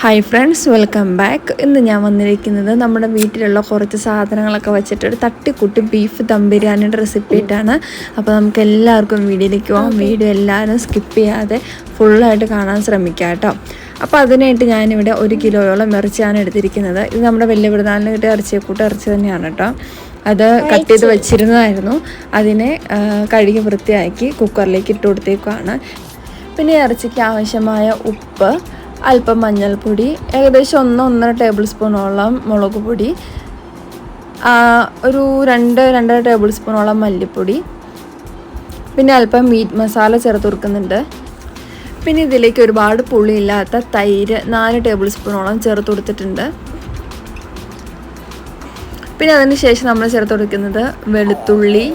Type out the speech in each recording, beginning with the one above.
Hi friends welcome back ഇന്ന് ഞാൻ വന്നിരിക്കുന്നത് നമ്മുടെ വീട്ടിലുള്ള കുറച്ച് സാധനങ്ങളൊക്കെ വെച്ചിട്ട് ഒരു തട്ടിക്കുട്ടി ബീഫ് ദം ബിരിയാണിയുടെ റെസിപ്പി ആയിട്ടാണ് അപ്പോൾ നമുക്ക് എല്ലാവർക്കും വീഡിയോയിലേക്ക് പോകാം വീഡിയോ എല്ലാവരും സ്കിപ്പ് ചെയ്യാതെ ഫുള്ളായിട്ട് കാണാൻ ശ്രമിക്കാം കേട്ടോ. അപ്പോൾ അതിനായിട്ട് ഞാനിവിടെ ഒരു കിലോയോളം ഇറച്ചിയാണ് എടുത്തിരിക്കുന്നത്. ഇത് നമ്മുടെ വലിയ പെരുന്നാളിന് കിട്ടിയ ഇറച്ചിയെക്കൂട്ട് ഇറച്ചി തന്നെയാണ് കേട്ടോ. അത് കട്ട് ചെയ്ത് വെച്ചിരുന്നതായിരുന്നു. അതിനെ കഴുകി വൃത്തിയാക്കി കുക്കറിലേക്ക് ഇട്ട് കൊടുത്തേക്കുവാണ്. പിന്നെ ഇറച്ചിക്ക് ആവശ്യമായ ഉപ്പ് അല്പം മഞ്ഞൾപ്പൊടി ഏകദേശം ഒന്ന് ഒന്നര ടേബിൾ സ്പൂണോളം മുളക് പൊടി ഒരു രണ്ട് രണ്ടര ടേബിൾ സ്പൂണോളം മല്ലിപ്പൊടി പിന്നെ അല്പം മീറ്റ് മസാല ചേർത്ത് കൊടുക്കുന്നുണ്ട്. പിന്നെ ഇതിലേക്ക് ഒരുപാട് പുളിയില്ലാത്ത തൈര് നാല് ടേബിൾ സ്പൂണോളം ചേർത്ത് കൊടുത്തിട്ടുണ്ട്. പിന്നെ അതിന് ശേഷം നമ്മൾ ചേർത്ത് കൊടുക്കുന്നത് വെളുത്തുള്ളി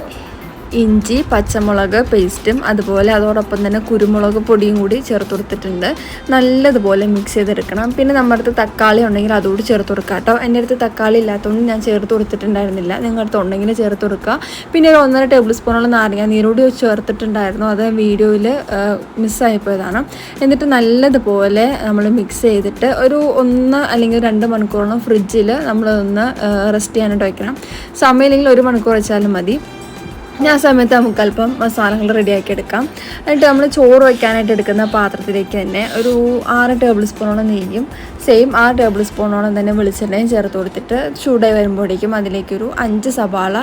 ഇഞ്ചി പച്ചമുളക് പേസ്റ്റും അതുപോലെ അതോടൊപ്പം തന്നെ കുരുമുളക് പൊടിയും കൂടി ചേർത്ത് കൊടുത്തിട്ടുണ്ട്. നല്ലതുപോലെ മിക്സ് ചെയ്തെടുക്കണം. പിന്നെ നമ്മുടെ അടുത്ത് തക്കാളി ഉണ്ടെങ്കിൽ അതുകൂടി ചേർത്ത് കൊടുക്കുക കേട്ടോ. എന്റെ അടുത്ത് തക്കാളി ഇല്ലാത്തതുകൊണ്ട് ഞാൻ ചേർത്ത് കൊടുത്തിട്ടുണ്ടായിരുന്നില്ല. നിങ്ങളുടെ അടുത്ത് ഉണ്ടെങ്കിൽ ചേർത്ത് കൊടുക്കുക പിന്നെ ഒരു ഒന്നര ടേബിൾ സ്പൂണോളം നാരങ്ങ നീരോടി ചേർത്തിട്ടുണ്ടായിരുന്നു. അത് വീഡിയോയിൽ മിസ്സായിപ്പോയതാണ് എന്നിട്ട് നല്ലതുപോലെ നമ്മൾ മിക്സ് ചെയ്തിട്ട് ഒരു ഒന്ന് അല്ലെങ്കിൽ രണ്ട് മണിക്കൂറോളം ഫ്രിഡ്ജിൽ നമ്മളൊന്ന് റെസ്റ്റ് ചെയ്യാനായിട്ട് വയ്ക്കണം സമയമില്ലെങ്കിൽ ഒരു മണിക്കൂർ വെച്ചാലും മതി. ഞാൻ ആ സമയത്ത് നമുക്ക് അല്പം മസാലകൾ റെഡിയാക്കി എടുക്കാം. എന്നിട്ട് നമ്മൾ ചോറ് വയ്ക്കാനായിട്ട് എടുക്കുന്ന പാത്രത്തിലേക്ക് തന്നെ ഒരു ആറ് ടേബിൾ സ്പൂണോളം നെയ്യും സെയിം ആറ് ടേബിൾ സ്പൂണോളം തന്നെ വെളിച്ചെണ്ണയും ചേർത്ത് കൊടുത്തിട്ട് ചൂടായി വരുമ്പോഴേക്കും അതിലേക്കൊരു അഞ്ച് സവാള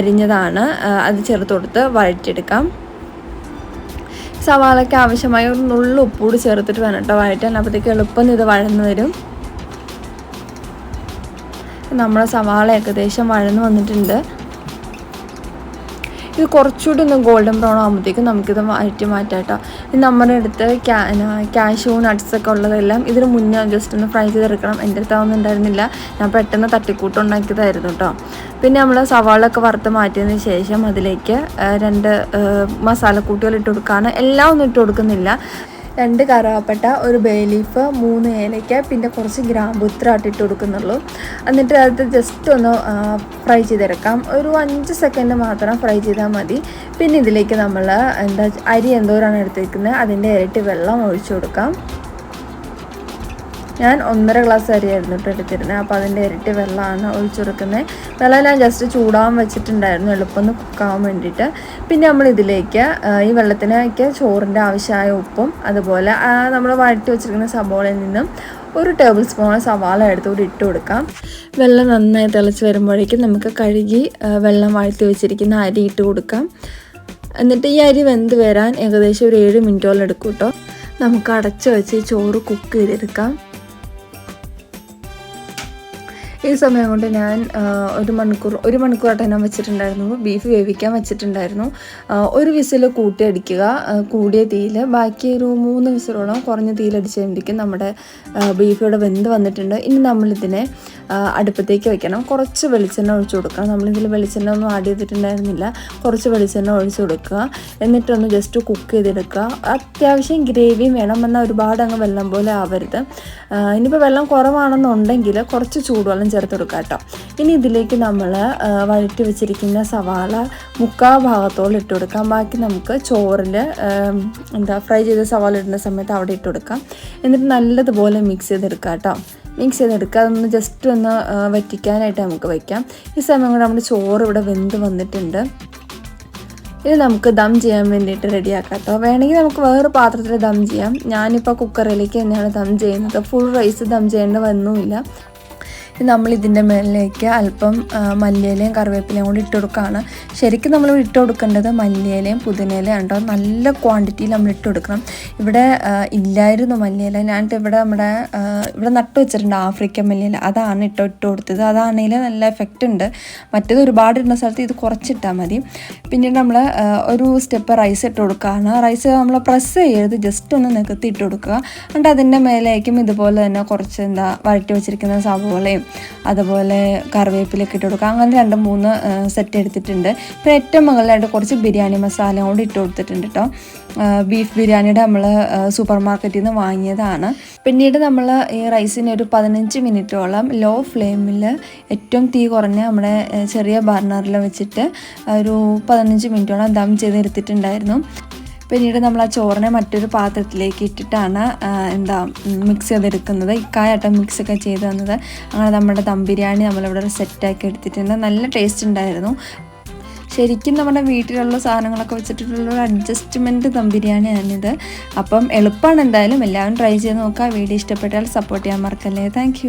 അരിഞ്ഞതാണ് അത് ചേർത്ത് കൊടുത്ത് വഴറ്റിയെടുക്കാം. സവാളയ്ക്ക് ആവശ്യമായ ഒരു നുള്ളു ഉപ്പൂടി ചേർത്തിട്ട് വേണം കേട്ടോ വഴറ്റാൻ. അപ്പോഴത്തേക്ക് എളുപ്പം ഇത് വഴന്നു വരും. നമ്മുടെ സവാള ഏകദേശം വഴന്നു വന്നിട്ടുണ്ട്. ഇത് കുറച്ചുകൂടി ഒന്ന് ഗോൾഡൻ ബ്രൗൺ ആകുമ്പോഴത്തേക്കും നമുക്കിത് മാറ്റി മാറ്റാട്ടോ. ഇത് നമ്മുടെ അടുത്ത് ക്യാഷൂ നട്ട്സ് ഒക്കെ ഉള്ളതെല്ലാം ഇതിന് മുന്നേ ജസ്റ്റ് ഒന്ന് ഫ്രൈ ചെയ്തെടുക്കണം. എന്റെ അടുത്ത് ഉണ്ടായിരുന്നില്ല. ഞാൻ പെട്ടെന്ന് തട്ടിക്കൂട്ട് ഉണ്ടാക്കിയതായിരുന്നു കേട്ടോ പിന്നെ നമ്മൾ സവാളൊക്കെ വറുത്ത് മാറ്റിയതിന് ശേഷം അതിലേക്ക് രണ്ട് മസാലക്കൂട്ടുകൾ ഇട്ട് കൊടുക്കുകയാണ് എല്ലാം ഒന്നും ഇട്ട് കൊടുക്കുന്നില്ല. രണ്ട് കറുവാപ്പട്ട ഒരു ബേലീഫ് മൂന്ന് ഏലയ്ക്ക പിന്നെ കുറച്ച് ഗ്രാമ്പു ഇത്ര ഇട്ട് കൊടുക്കുന്നുള്ളൂ. എന്നിട്ട് അത് ജസ്റ്റ് ഒന്ന് ഫ്രൈ ചെയ്തെടുക്കാം. ഒരു അഞ്ച് സെക്കൻഡ് മാത്രം ഫ്രൈ ചെയ്താൽ മതി. പിന്നെ ഇതിലേക്ക് നമ്മൾ എന്താ അരി എന്തോരാണ് എടുത്തിരിക്കുന്നത് അതിന്റെ ഇരട്ടി വെള്ളം ഒഴിച്ചു കൊടുക്കാം. ഞാൻ ഒന്നര ഗ്ലാസ് അരിയായിരുന്നു കേട്ടോ എടുത്തിരുന്നത് അപ്പോൾ അതിന്റെ ഇരട്ടി വെള്ളമാണ് ഒഴിച്ചെടുക്കുന്നത് വെള്ളം ഞാൻ ജസ്റ്റ് ചൂടാവാൻ വെച്ചിട്ടുണ്ടായിരുന്നു. എളുപ്പം ഒന്ന് കുക്കാവാൻ വേണ്ടിയിട്ട്. പിന്നെ നമ്മൾ ഇതിലേക്ക് ഈ വെള്ളത്തിനേക്ക് ചോറിന്റെ ആവശ്യമായ ഉപ്പും അതുപോലെ നമ്മൾ വഴറ്റി വെച്ചിരിക്കുന്ന സബോളയിൽ നിന്നും ഒരു ടേബിൾ സ്പൂൺ സവാള എടുത്തുകൂടി ഇട്ട് കൊടുക്കാം. വെള്ളം നന്നായി തിളച്ച് വരുമ്പോഴേക്കും നമുക്ക് കഴുകി വെള്ളം വഴറ്റി വെച്ചിരിക്കുന്ന അരി ഇട്ട് കൊടുക്കാം. എന്നിട്ട് ഈ അരി വെന്ത് വരാൻ ഏകദേശം ഒരു ഏഴ് മിനിറ്റോളം എടുക്കും കേട്ടോ. നമുക്ക് അടച്ചു വെച്ച് ചോറ് കുക്ക് ചെയ്തെടുക്കാം. ഈ സമയം കൊണ്ട് ഞാൻ ഒരു മണിക്കൂർ ഒരു മണിക്കൂർ ഞാൻ വെച്ചിട്ടുണ്ടായിരുന്നു. ബീഫ് വേവിക്കാൻ വെച്ചിട്ടുണ്ടായിരുന്നു. ഒരു വിസിൽ കൂട്ടി അടിക്കുക കൂടിയ തീയിൽ ബാക്കി ഒരു മൂന്ന് വിസിലോളം കുറഞ്ഞ തീയിലടിച്ച് കഴിയുമ്പോഴേക്കും നമ്മുടെ ബീഫ് വെന്ത് വന്നിട്ടുണ്ട്. ഇനി നമ്മളിതിനെ അടുപ്പത്തേക്ക് വെക്കണം. കുറച്ച് വെളിച്ചെണ്ണ ഒഴിച്ചു കൊടുക്കണം. നമ്മളിതിൽ വെളിച്ചെണ്ണ ഒന്നും ആഡ് ചെയ്തിട്ടുണ്ടായിരുന്നില്ല. കുറച്ച് വെളിച്ചെണ്ണ ഒഴിച്ചു കൊടുക്കുക. എന്നിട്ടൊന്ന് ജസ്റ്റ് കുക്ക് ചെയ്തെടുക്കുക. അത്യാവശ്യം ഗ്രേവിയും വേണം. എന്നാൽ ഒരുപാട് അങ്ങ് വെള്ളം പോലെ ആവരുത്. ഇനിയിപ്പോൾ വെള്ളം കുറവാണെന്നുണ്ടെങ്കിൽ കുറച്ച് ചൂടുവെള്ളം ചേർത്ത് കൊടുക്കുക കേട്ടോ ഇനി ഇതിലേക്ക് നമ്മൾ വഴറ്റി വെച്ചിരിക്കുന്ന സവാള മുക്കാ ഭാഗത്തോളം ഇട്ട് കൊടുക്കാം. ബാക്കി നമുക്ക് ചോറിൽ എന്താ ഫ്രൈ ചെയ്ത സവാള ഇടുന്ന സമയത്ത് അവിടെ ഇട്ട് കൊടുക്കാം. എന്നിട്ട് നല്ലതുപോലെ മിക്സ് ചെയ്തെടുക്കുക കേട്ടോ മിക്സ് ചെയ്തെടുക്കുക. അതൊന്ന് ജസ്റ്റ് ഒന്ന് വറ്റിക്കാനായിട്ട് നമുക്ക് വയ്ക്കാം ഈ സമയം കൂടെ നമ്മുടെ ചോറ് ഇവിടെ വെന്ത് വന്നിട്ടുണ്ട്. ഇത് നമുക്ക് ദം ചെയ്യാൻ വേണ്ടിയിട്ട് റെഡിയാക്കാം കേട്ടോ വേണമെങ്കിൽ നമുക്ക് വേറെ പാത്രത്തിൽ ദം ചെയ്യാം. ഞാനിപ്പോൾ കുക്കറിലേക്ക് തന്നെയാണ് ദം ചെയ്യുന്നത്. ഫുൾ റൈസ് ദം ചെയ്യേണ്ട വന്നുമില്ല. നമ്മൾ ഇതിന്റെ മേലിലേക്ക് അല്പം മല്ലിയിലയും കറിവേപ്പിലയും കൂടി ഇട്ട് കൊടുക്കുകയാണ്. ശരിക്കും നമ്മൾ ഇട്ട് കൊടുക്കേണ്ടത് മല്ലിയിലയും പുതിനയിലയും ഉണ്ടോ നല്ല ക്വാണ്ടിറ്റിയിൽ നമ്മൾ ഇട്ട് കൊടുക്കണം. ഇവിടെ ഇല്ലായിരുന്നു മല്ലിയില. ഞാൻ ഇവിടെ നമ്മുടെ ഇവിടെ നട്ടു വെച്ചിട്ടുണ്ട് ആഫ്രിക്കൻ മല്ലിയില. അതാണ് ഇട്ട് ഇട്ട് കൊടുത്തത്. അതാണെങ്കിൽ നല്ല എഫക്റ്റ് ഉണ്ട്. മറ്റേത് ഒരുപാട് ഇടുന്ന സ്ഥലത്ത് ഇത് കുറച്ചിട്ടാൽ മതി. പിന്നീട് നമ്മൾ ഒരു സ്റ്റെപ്പ് റൈസ് ഇട്ട് കൊടുക്കുകയാണ്. റൈസ് നമ്മൾ പ്രസ് ചെയ്യരുത്. ജസ്റ്റ് ഒന്ന് നികത്തി ഇട്ട് കൊടുക്കുക. എന്നിട്ട് അതിന്റെ മേലേക്കും ഇതുപോലെ തന്നെ കുറച്ച് എന്താ വഴറ്റി വെച്ചിരിക്കുന്ന സവോളയും അതുപോലെ കറിവേപ്പിലൊക്കെ ഇട്ട് കൊടുക്കുക. അങ്ങനെ രണ്ട് മൂന്ന് സെറ്റ് എടുത്തിട്ടുണ്ട്. പിന്നെ ഏറ്റവും മുകളിലായിട്ട് കുറച്ച് ബിരിയാണി മസാല കൂടി ഇട്ട് കൊടുത്തിട്ടുണ്ട് കേട്ടോ ബീഫ് ബിരിയാണിയുടെ നമ്മൾ സൂപ്പർ മാർക്കറ്റിൽ നിന്ന് വാങ്ങിയതാണ്. പിന്നീട് നമ്മൾ ഈ റൈസിന് ഒരു പതിനഞ്ച് മിനിറ്റോളം ലോ ഫ്ലെയിമിൽ ഏറ്റവും തീ കുറഞ്ഞ നമ്മുടെ ചെറിയ ബർണറിൽ വെച്ചിട്ട് ഒരു പതിനഞ്ച് മിനിറ്റോളം ദം ചെയ്തെടുത്തിട്ടുണ്ടായിരുന്നു. പിന്നീട് നമ്മൾ ആ ചോറിനെ മറ്റൊരു പാത്രത്തിലേക്ക് ഇട്ടിട്ടാണ് എന്താ മിക്സ് ചെയ്തെടുക്കുന്നത്. ഇക്കായട്ടം മിക്സ് ഒക്കെ ചെയ്ത് തന്നത്. അങ്ങനെ നമ്മുടെ ദം ബിരിയാണി നമ്മളിവിടെ സെറ്റാക്കി എടുത്തിട്ടുണ്ട്. നല്ല ടേസ്റ്റ് ഉണ്ടായിരുന്നു. ശരിക്കും നമ്മുടെ വീട്ടിലുള്ള സാധനങ്ങളൊക്കെ വെച്ചിട്ടുള്ള ഒരു അഡ്ജസ്റ്റ്മെന്റ് ദം ബിരിയാണിയാണിത്. അപ്പം എളുപ്പമാണ് എന്തായാലും എല്ലാവരും ട്രൈ ചെയ്ത് നോക്കുക. വീഡിയോ ഇഷ്ടപ്പെട്ടാൽ സപ്പോർട്ട് ചെയ്യാൻ മറക്കല്ലേ. താങ്ക്